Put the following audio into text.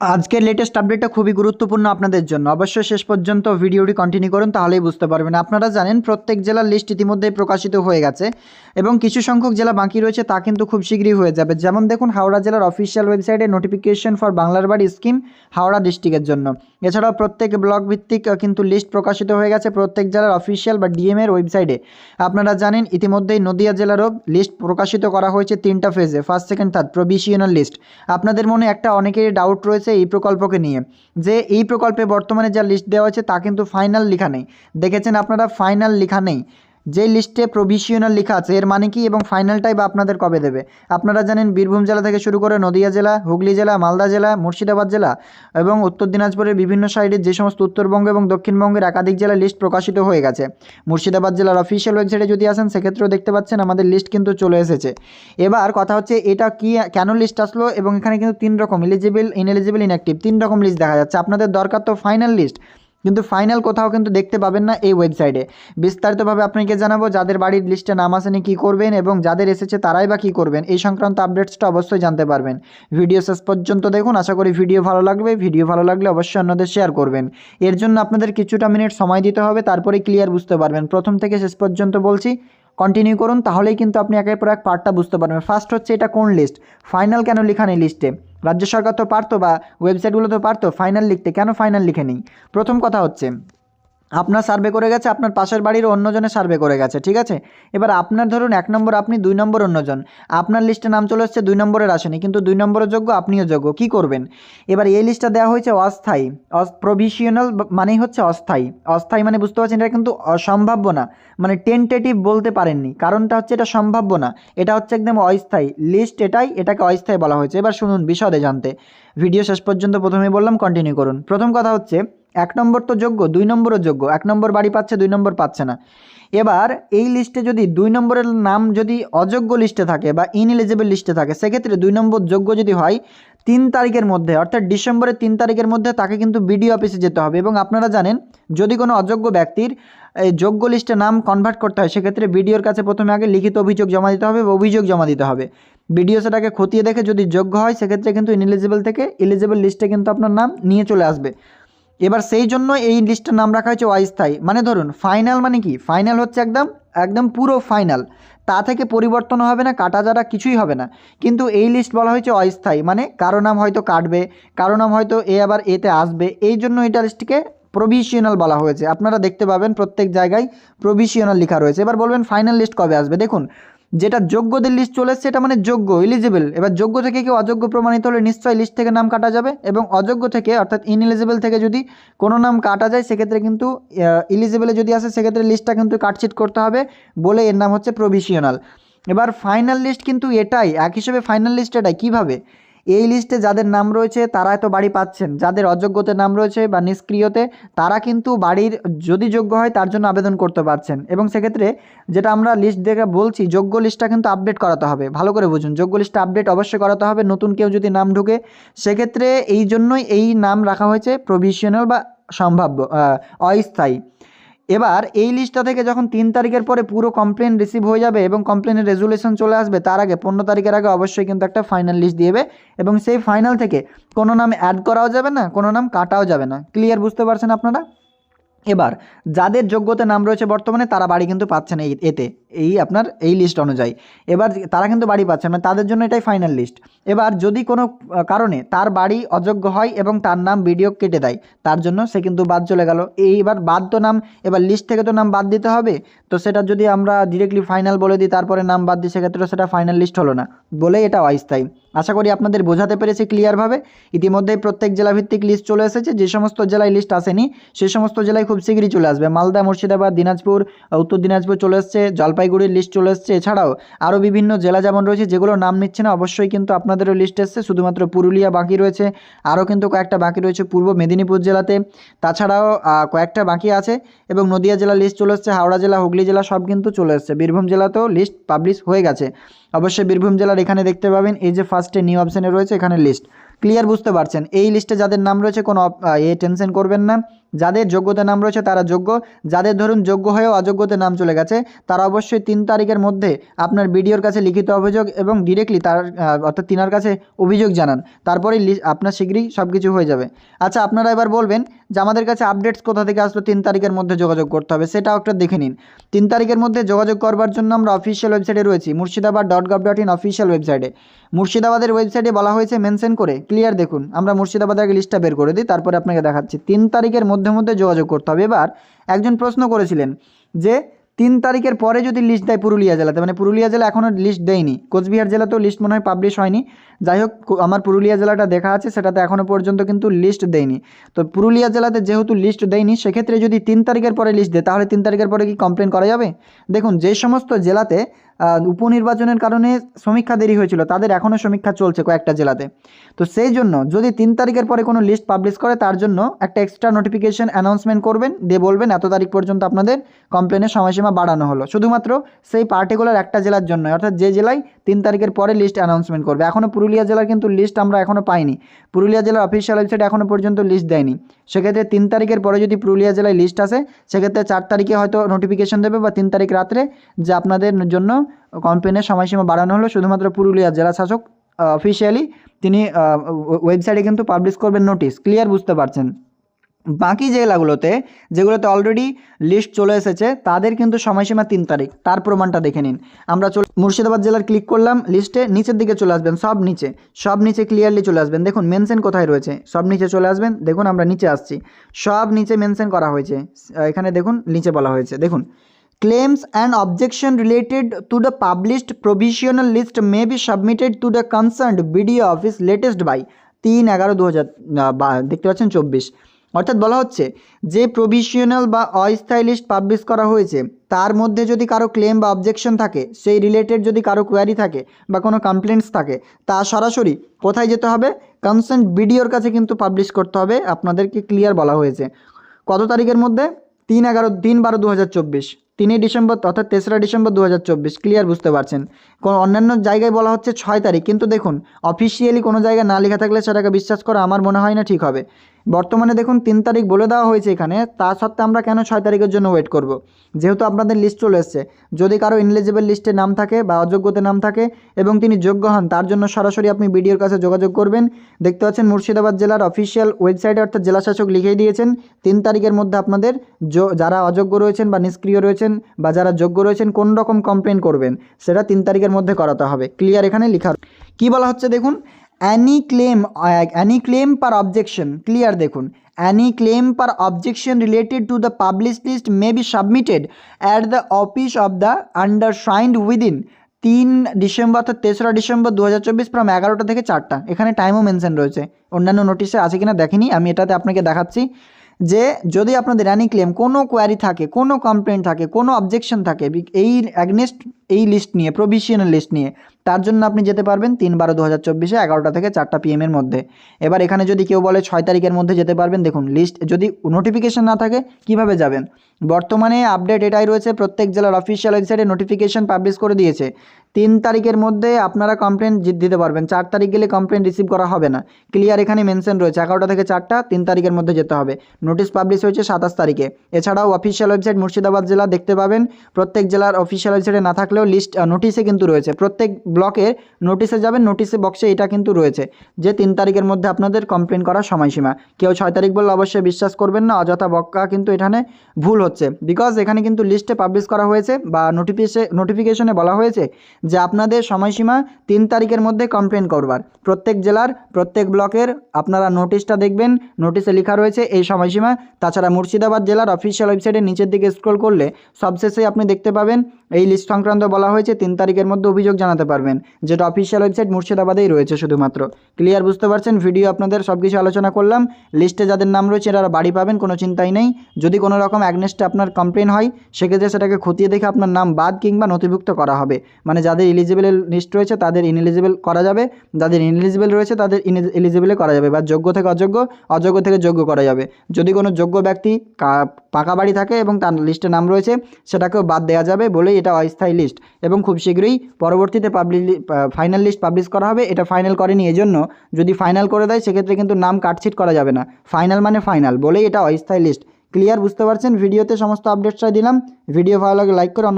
আজকের লেটেস্ট আপডেটটা খুবই গুরুত্বপূর্ণ আপনাদের জন্য। অবশ্যই শেষ পর্যন্ত ভিডিওটি কন্টিনিউ করুন, তাহলেই বুঝতে পারবেন। আপনারা জানেন, প্রত্যেক জেলার লিস্ট ইতিমধ্যেই প্রকাশিত হয়ে গেছে এবং কিছু সংখ্যক জেলা বাকি রয়েছে, তা কিন্তু খুব শীঘ্রই হয়ে যাবে। যেমন দেখুন, হাওড়া জেলার অফিসিয়াল ওয়েবসাইটে নোটিফিকেশন ফর বাংলার বাড়ি স্কিম হাওড়া ডিস্ট্রিক্টের জন্য। এছাড়াও প্রত্যেক ব্লক ভিত্তিক কিন্তু লিস্ট প্রকাশিত হয়ে গেছে প্রত্যেক জেলার অফিসিয়াল বা ডিএম এর ওয়েবসাইটে আপনারা জানেন, ইতিমধ্যেই নদিয়া জেলারও লিস্ট প্রকাশিত করা হয়েছে তিনটা ফেজে first second third provisional list আপনাদের মনে একটা অনেকেরই ডাউট রয়েছে এই প্রকল্পকে নিয়ে। যে এই প্রকল্পে বর্তমানে যা লিস্ট দেওয়া হয়েছে তা কিন্তু ফাইনাল লেখা নেই। দেখেছেন আপনারা ফাইনাল লেখা নেই। যে লিস্টে প্রভিশনাল লেখা আছে, এর মানে কি এবং ফাইনালটাই বা আপনাদের কবে দেবে? আপনারা জানেন বীরভূম জেলা থেকে শুরু করে নদিয়া জেলা, হুগলি জেলা, মালদা জেলা, মুর্শিদাবাদ জেলা এবং উত্তর দিনাজপুরের বিভিন্ন সাইডের যে সমস্ত উত্তরবঙ্গ এবং দক্ষিণবঙ্গের একাধিক জেলা লিস্ট প্রকাশিত হয়ে গেছে। মুর্শিদাবাদ জেলার অফিসিয়াল ওয়েবসাইটে যদি আসেন, সেক্ষেত্রেও দেখতে পাচ্ছেন আমাদের লিস্ট কিন্তু চলে এসেছে। এবার কথা হচ্ছে এটা কি, কেন লিস্ট আসলো এবং এখানে কিন্তু তিন রকম এলিজিবল ইনএলিজিবল ইনঅ্যাক্টিভ তিন রকম লিস্ট দেখা যাচ্ছে। আপনাদের দরকার তো ফাইনাল লিস্ট কিন্তু ফাইনাল কোথাও কিন্তু দেখতে পাবেন না এই ওয়েবসাইটে বিস্তারিতভাবে আপনাকে জানাব যাদের বাড়ির লিস্টে নাম আসেনি কী করবেন এবং যাদের এসেছে তারাই বা কী করবেন, এই সংক্রান্ত আপডেটসটা অবশ্যই জানতে পারবেন। ভিডিও শেষ পর্যন্ত দেখুন, আশা করি ভিডিও ভালো লাগবে। ভিডিও ভালো লাগলে অবশ্যই অন্যদের শেয়ার করবেন। এর জন্য আপনাদের কিছুটা মিনিট সময় দিতে হবে, তারপরে ক্লিয়ার বুঝতে পারবেন। প্রথম থেকে শেষ পর্যন্ত বলছি কন্টিনিউ করুন, তাহলেই কিন্তু আপনি একের পর এক পার্টটা বুঝতে পারবেন। ফার্স্ট হচ্ছে এটা কোন লিস্ট ফাইনাল কেন লেখা নেই লিস্টে রাজ্য সরকার তো পারতো বা ওয়েবসাইটগুলো তো পারতো ফাইনাল লিখতে। কেন ফাইনাল লিখে নেই প্রথম কথা হচ্ছে আপনার সার্ভে করে গেছে, আপনার পাশের বাড়ির অন্যজনে সার্ভে করে গেছে, ঠিক আছে? এবার আপনার ধরুন এক নম্বর আপনি দুই নম্বর অন্যজন, আপনার লিস্টে নাম চলে এসছে, দুই নম্বরের আসেনি, কিন্তু দুই নম্বরের যোগ্য আপনিও যোগ্য, কী করবেন? এবার এই লিস্টটা দেওয়া হয়েছে অস্থায়ী প্রভিশনাল মানেই হচ্ছে অস্থায়ী অস্থায়ী মানে বুঝতে পারছেন, এটা কিন্তু অসম্ভাব্য না মানে টেন্টেটিভ বলতে পারেননি, কারণটা হচ্ছে এটা সম্ভাব্য না, এটা হচ্ছে একদম অস্থায়ী লিস্ট এটাই এটাকে অস্থায়ী বলা হয়েছে, এবার শুনুন বিশদে জানতে ভিডিও শেষ পর্যন্ত প্রথমেই বললাম কন্টিনিউ করুন, প্রথম কথা হচ্ছে এক নম্বর তো যোগ্য, দুই নম্বরও যোগ্য, এক নম্বর বাড়ি পাচ্ছে, দুই নম্বর পাচ্ছে না। এবার এই লিস্টে যদি দুই নম্বরের নাম যদি অযোগ্য লিস্টে থাকে বা ইনএলিজিবল লিস্টে থাকে, সেক্ষেত্রে দুই নম্বর যোগ্য যদি হয়, তিন তারিখের মধ্যে, অর্থাৎ ডিসেম্বরের তিন তারিখের মধ্যে তাকে কিন্তু বিডিও অফিসে যেতে হবে। এবং আপনারা জানেন, যদি কোনো অযোগ্য ব্যক্তির এই যোগ্য লিস্টে নাম কনভার্ট করতে হয়, সেক্ষেত্রে বিডিওর কাছে প্রথমে আগে লিখিত অভিযোগ জমা দিতে হবে অভিযোগ জমা দিতে হবে। বিডিও সেটাকে খতিয়ে দেখে যদি যোগ্য হয়, সেক্ষেত্রে কিন্তু ইনএলিজিবল থেকে এলিজিবল লিস্টে কিন্তু আপনার নাম নিয়ে চলে আসবে। এবার সেই জন্য এই লিস্টের নাম রাখা হয়েছে অস্থায়ী। মানে ধরুন ফাইনাল মানে কি? ফাইনাল হচ্ছে একদম একদম পুরো ফাইনাল তা থেকে পরিবর্তন হবে না, কাটা যারা কিছুই হবে না। কিন্তু এই লিস্ট বলা হয়েছে অস্থায়ী। মানে কারও নাম হয়তো কাটবে, কারও নাম হয়তো এ আবার এতে আসবে। এই জন্য এটা লিস্টকে প্রভিশনাল বলা হয়েছে। আপনারা দেখতে পাবেন প্রত্যেক জায়গায় প্রভিশনাল লেখা রয়েছে। এবার বলবেন ফাইনাল লিস্ট কবে আসবে? দেখুন যেটা যোগ্যদের লিস্ট চলে এসছে, এটা মানে যোগ্য এলিজিবল এবার যোগ্য থেকে কেউ অযোগ্য প্রমাণিত হলে নিশ্চয়ই লিস্ট থেকে নাম কাটা যাবে এবং অযোগ্য থেকে, অর্থাৎ ইনএলিজিবল থেকে যদি কোনো নাম কাটা যায়, সেক্ষেত্রে কিন্তু ইলিজিবলে যদি আসে, সেক্ষেত্রে লিস্টটা কিন্তু কাটছিট করতে হবে বলে এর নাম হচ্ছে প্রভিশনাল এবার ফাইনাল লিস্ট কিন্তু এটাই, এক হিসেবে ফাইনাল লিস্ট এটাই, কীভাবে? এই লিস্টে যাদের নাম রয়েছে তারা তো বাড়ি পাচ্ছেন। যাদের অযোগ্যতে নাম রয়েছে বা নিষ্ক্রিয়তে, তারা কিন্তু বাড়ির যদি যোগ্য হয়, তার জন্য আবেদন করতে পারছেন। এবং সেক্ষেত্রে যেটা আমরা লিস্ট দেখে বলছি, যোগ্য লিস্টটা কিন্তু আপডেট করাতে হবে। ভালো করে বুঝুন, যোগ্য লিস্টটা আপডেট অবশ্যই করাতে হবে। নতুন কেউ যদি নাম ঢুকে, সেক্ষেত্রে এই জন্যই এই নাম রাখা হয়েছে প্রভিশনাল বা সম্ভাব্য অস্থায়ী। এবার এই লিস্টটা থেকে যখন তিন তারিখের পরে পুরো কমপ্লেন রিসিভ হয়ে যাবে এবং কমপ্লেনের রেজুলেশন চলে আসবে, তার আগে পনেরো তারিখের আগে অবশ্যই কিন্তু একটা ফাইনাল লিস্ট দিয়েবে এবং সেই ফাইনাল থেকে কোনো নাম অ্যাড করাও যাবে না, কোনো নাম কাটাও যাবে না। ক্লিয়ার বুঝতে পারছেন আপনারা? এবার, যাদের যোগ্যতে নাম রয়েছে বর্তমানে, তারা বাড়ি কিন্তু পাচ্ছেন এই এতে, এই আপনার এই লিস্ট অনুযায়ী। এবার তারা কিন্তু বাড়ি পাচ্ছে না, তাদের জন্য এটাই ফাইনাল লিস্ট এবার যদি কোনো কারণে তার বাড়ি অযোগ্য হয় এবং তার নাম ভিডিও কেটে দেয়, তার জন্য সে কিন্তু বাদ চলে গেল। এইবার বাদ তো নাম, এবার লিস্ট থেকে তো নাম বাদ দিতে হবে, তো সেটা যদি আমরা ডিরেক্টলি ফাইনাল বলে দিই, তারপরে নাম বাদ দিই, সেক্ষেত্রে সেটা ফাইনাল লিস্ট হলো না বলে এটা অস্থায়ী। আশা করি আপনাদের বোঝাতে পেরেছি ক্লিয়ারভাবে ইতিমধ্যেই প্রত্যেক জেলাভিত্তিক লিস্ট চলে এসেছে, যে সমস্ত জেলায় লিস্ট আসেনি সেই সমস্ত জেলায় খুব শীঘ্রই চলে আসবে। মালদা, মুর্শিদাবাদ, দিনাজপুর উত্তর দিনাজপুর চলে এসছে, জলপাইগুড়ির লিস্ট চলে এসছে। এছাড়াও আরও বিভিন্ন জেলা যেমন রয়েছে, যেগুলো নাম নিচ্ছে না, অবশ্যই কিন্তু আপনাদেরও লিস্ট এসছে। শুধুমাত্র পুরুলিয়া বাকি রয়েছে, আরও কিন্তু কয়েকটা বাকি রয়েছে পূর্ব মেদিনীপুর জেলাতে। তাছাড়াও কয়েকটা বাকি আছে, এবং নদিয়া জেলা লিস্ট চলে এসছে, হাওড়া জেলা, হুগলি জেলা সব কিন্তু চলে এসছে। বীরভূম জেলাতেও লিস্ট পাবলিশ হয়ে গেছে। অবশ্যই বীরভূম জেলার এখানে দেখতে পাবেন, এই যে ফার্স্টে নিউ অপশানে রয়েছে, এখানে লিস্ট ক্লিয়ার বুঝতে পারছেন? এই লিস্টে যাদের নাম রয়েছে, কোনো এ টেনশন করবেন না। যাদের যোগ্যতা নাম রয়েছে তারা যোগ্য। যাদের ধরুন যোগ্য হয়েও অযোগ্যতে নাম চলে গেছে, তারা অবশ্যই তিন তারিখের মধ্যে আপনার বিডিওর কাছে লিখিত অভিযোগ এবং ডিরেক্টলি তার অর্থাৎ তিনার কাছে অভিযোগ জানান। তারপরেই আপনার শীঘ্রই সব কিছু হয়ে যাবে। আচ্ছা আপনারা এবার বলবেন যে আমাদের কাছে আপডেটস কোথা থেকে আসলো, তিন তারিখের মধ্যে যোগাযোগ করতে হবে, সেটাও একটা দেখে নিন। তিন তারিখের মধ্যে যোগাযোগ করবার জন্য আমরা অফিসিয়াল ওয়েবসাইটে রয়েছি, Murshidabad dot gov dot in official ওয়েবসাইটে মুর্শিদাবাদের ওয়েবসাইটে বলা হয়েছে মেনশন করে ক্লিয়ার দেখুন। আমরা মুর্শিদাবাদের আগে লিস্টটা বের করে দিই, তারপরে আপনাকে দেখাচ্ছি। তিন তারিখের মধ্যে মধ্যে যোগাযোগ করতে হবে। এবার একজন প্রশ্ন করেছিলেন যে, তিন তারিখের পরে যদি লিস্ট দেয় পুরুলিয়া জেলাতে মানে পুরুলিয়া জেলা এখনও লিস্ট দেয়নি। কোচবিহার জেলাতেও লিস্ট মনে হয় পাবলিশ হয়নি। যাই হোক আমার পুরুলিয়া জেলাটা দেখা আছে, সেটাতে এখনও পর্যন্ত কিন্তু লিস্ট দেয়নি। তো পুরুলিয়া জেলাতে যেহেতু লিস্ট দেয়নি, সেক্ষেত্রে যদি তিন তারিখের পরে লিস্ট দেয়, তাহলে তিন তারিখের পরে কি কমপ্লেন করা যাবে? দেখুন, যে সমস্ত জেলাতে উপনির্বাচনের কারণে সমীক্ষা দেরি হয়েছিল, তাদের এখনও সমীক্ষা চলছে কয়েকটা জেলাতে। তো সেই জন্য যদি তিন তারিখের পরে কোনো লিস্ট পাবলিশ করে, তার জন্য একটা এক্সট্রা নোটিফিকেশন অ্যানাউন্সমেন্ট করবেন, দিয়ে বলবেন এত তারিখ পর্যন্ত আপনাদের কমপ্লেনের সময়সীমা বাড়ানো হলো। শুধুমাত্র সেই পার্টিকুলার একটা জেলার জন্য অর্থাৎ যে জেলায় তিন তারিখের পরে লিস্ট অ্যানাউন্সমেন্ট করবে। এখনও পুরুলিয়া জেলার কিন্তু লিস্ট আমরা এখনও পাইনি। পুরুলিয়া জেলার অফিসিয়াল ওয়েবসাইটে এখনও পর্যন্ত লিস্ট দেয়নি। সেক্ষেত্রে তিন তারিখের পরে যদি পুরুলিয়া জেলায় লিস্ট আসে, সেক্ষেত্রে চার তারিখে হয়তো নোটিফিকেশন দেবে বা তিন তারিখ রাত্রে যে আপনাদের জন্য কমপ্লেনের সময়সীমা বাড়ানো হলো। শুধুমাত্র পুরুলিয়া জেলা শাসক অফিসিয়ালি তিনি ওয়েবসাইটে কিন্তু পাবলিশ করবেন নোটিশ ক্লিয়ার বুঝতে পারছেন? বাকি জেলাগুলোতে, যেগুলোতে অলরেডি লিস্ট চলে এসেছে, তাদের কিন্তু সময়সীমা তিন তারিখ। তার প্রমাণটা দেখে নিন। আমরা চলে মুর্শিদাবাদ জেলার ক্লিক করলাম লিস্টে নিচের দিকে চলে আসবেন, সব নিচে। সব নিচে ক্লিয়ারলি চলে আসবেন। দেখুন মেনশন কোথায় রয়েছে? সব নিচে চলে আসবেন। দেখুন, আমরা নিচে আসছি। সব নিচে মেনশন করা হয়েছে। এখানে দেখুন, নিচে বলা হয়েছে। দেখুন claims and objection related to the published provisional list may be submitted to the concerned BDO office latest by তিন এগারো দু হাজার দেখতে পাচ্ছেন চব্বিশ। অর্থাৎ বলা হচ্ছে, যে প্রভিশনাল বা অস্থায়ী লিস্ট পাবলিশ করা হয়েছে, তার মধ্যে যদি কারও ক্লেম বা অবজেকশন থাকে, সেই রিলেটেড যদি কারও কোয়ারি থাকে বা কোনো কমপ্লেন্টস থাকে, তা সরাসরি কোথায় যেতে হবে? কনসার্ন বিডিওর কাছে কিন্তু পাবলিশ করতে হবে। আপনাদেরকে ক্লিয়ার বলা হয়েছে। কত তারিখের মধ্যে? তিন এগারো, তিন বারো দু হাজার চব্বিশ। তিনই ডিসেম্বর অর্থাৎ তেসরা ডিসেম্বর দু হাজার চব্বিশ ক্লিয়ার বুঝতে পারছেন। কোনো অন্যান্য জায়গায় বলা হচ্ছে ছয় তারিখ, কিন্তু দেখুন অফিসিয়ালি কোনো জায়গায় না লেখা থাকলে সেটাকে বিশ্বাস করা আমার মনে হয় না ঠিক হবে। বর্তমানে দেখুন তিন তারিখ বলে দেওয়া হয়েছে এখানে, তা সত্ত্বে আমরা কেন ছয় তারিখের জন্য ওয়েট করব? যেহেতু আপনাদের লিস্ট চলে এসছে, যদি কারও ইনএলিজিবল লিস্টে নাম থাকে বা অযোগ্যতে নাম থাকে এবং তিনি যোগ্য হন, তার জন্য সরাসরি আপনি বিডিওর কাছে যোগাযোগ করবেন। দেখতে পাচ্ছেন মুর্শিদাবাদ জেলার অফিসিয়াল ওয়েবসাইটে অর্থাৎ জেলা শাসক লিখেই দিয়েছেন, তিন তারিখের মধ্যে আপনাদের যারা অযোগ্য রয়েছেন বা নিষ্ক্রিয় রয়েছেন বা যারা যোগ্য রয়েছেন, কোন রকম কমপ্লেন করবেন, সেটা তিন তারিখের মধ্যে করাতে হবে। ক্লিয়ার এখানে লেখা কি বলা হচ্ছে দেখুন? Any claim any claim per objection clear দেখুন any claim per objection related to the publish list may be submitted at the office of the undersigned within তিন ডিসেম্বর অর্থাৎ তেসরা ডিসেম্বর দু হাজার চব্বিশ ফ্রম এগারোটা থেকে চারটা। এখানে টাইমও মেনশন রয়েছে। অন্যান্য নোটিশে আছে কিনা দেখিনি, আমি এটাতে আপনাকে দেখাচ্ছি যে যদি আপনাদের অ্যানি ক্লেম কোনো কোয়ারি থাকে, কোনো কমপ্লেন থাকে, কোনো অবজেকশন থাকে, এই অ্যাগনেস্ট এই লিস্ট নিয়ে প্রভিশনাল লিস্ট নিয়ে, তার জন্য আপনি যেতে পারবেন তিন বারো দু হাজার চব্বিশে এগারোটা থেকে চারটা পিএমের মধ্যে। এবার এখানে যদি কেউ বলে ছয় তারিখের মধ্যে যেতে পারবেন, দেখুন লিস্ট যদি নোটিফিকেশন না থাকে, কীভাবে যাবেন? বর্তমানে আপডেট এটাই রয়েছে, প্রত্যেক জেলার অফিসিয়াল ওয়েবসাইটে নোটিফিকেশন পাবলিশ করে দিয়েছে। তিন তারিখের মধ্যে আপনারা কমপ্লেন দিতে পারবেন। চার তারিখ গেলে কমপ্লেন রিসিভ করা হবে না। ক্লিয়ার এখানে মেনশন রয়েছে, এগারোটা থেকে চারটা, তিন তারিখের মধ্যে যেতে হবে। নোটিশ পাবলিশ হয়েছে সাতাশ তারিখে। এছাড়াও অফিসিয়াল ওয়েবসাইট মুর্শিদাবাদ জেলা দেখতে পাবেন। প্রত্যেক জেলার অফিসিয়াল ওয়েবসাইটে না থাকলেও লিস্ট নোটিশে কিন্তু রয়েছে। প্রত্যেক ব্লকের নোটিশে যাবেন নোটিশে বক্সে এটা কিন্তু রয়েছে যে তিন তারিখের মধ্যে আপনাদের কমপ্লেন করার সময়সীমা। কেউ ছয় তারিখ বললে অবশ্যই বিশ্বাস করবেন না, অযথা বক্কা কিন্তু এখানে ভুল হচ্ছে। বিকজ এখানে কিন্তু লিস্টে পাবলিশ করা হয়েছে বা নোটিফিকেশে নোটিফিকেশনে বলা হয়েছে যে আপনাদের সময়সীমা তিন তারিখের মধ্যে কমপ্লেন করবার। প্রত্যেক জেলার, প্রত্যেক ব্লকের আপনারা নোটিশটা দেখবেন নোটিশে লেখা রয়েছে এই সময়সীমা। তাছাড়া মুর্শিদাবাদ জেলার অফিসিয়াল ওয়েবসাইটে নিচের দিকে স্ক্রল করলে সবশেষে আপনি দেখতে পাবেন এই লিস্ট সংক্রান্ত বলা হয়েছে, তিন তারিখের মধ্যে অভিযোগ জানাতে পারবেন, যেটা অফিসিয়াল ওয়েবসাইট মুর্শিদাবাদেই রয়েছে শুধুমাত্র। ক্লিয়ার বুঝতে পারছেন? ভিডিও আপনাদের সব কিছু আলোচনা করলাম। লিস্টে যাদের নাম রয়েছে, এরা বাড়ি পাবেন, কোনো চিন্তাই নেই। যদি কোনো রকম অ্যাগনেস্টে আপনার কমপ্লেন হয়, সেক্ষেত্রে সেটাকে খতিয়ে দেখে আপনার নাম বাদ কিংবা নথিভুক্ত করা হবে। মানে যাদের ইলিজিবল লিস্ট রয়েছে, তাদের ইনএলিজিবল করা যাবে। যাদের ইনএলিজিবল রয়েছে, তাদের এলিজিবলে করা যাবে। বা যোগ্য থেকে অযোগ্য অযোগ্য থেকে যোগ্য করা যাবে। যদি কোনো যোগ্য ব্যক্তি পাকা বাড়ি থাকে এবং তার লিস্টে নাম রয়েছে, সেটাকেও বাদ দেওয়া যাবে বলেই এটা অস্থায়ী লিস্ট। এবং খুব শীঘ্রই পরবর্তীতে পাবলিক ফাইনাল লিস্ট পাবলিশ করা হবে, এটা ফাইনাল করেনি এজন্য যদি ফাইনাল করে দেয়, সেক্ষেত্রে কিন্তু নাম কাটছিট করা যাবে না। ফাইনাল মানে ফাইনাল বলেই এটা অস্থায়ী লিস্ট ক্লিয়ার বুঝতে পারছেন? ভিডিওতে সমস্ত আপডেটসটাই দিলাম। ভিডিও ভালো লাগে লাইক করে অন্য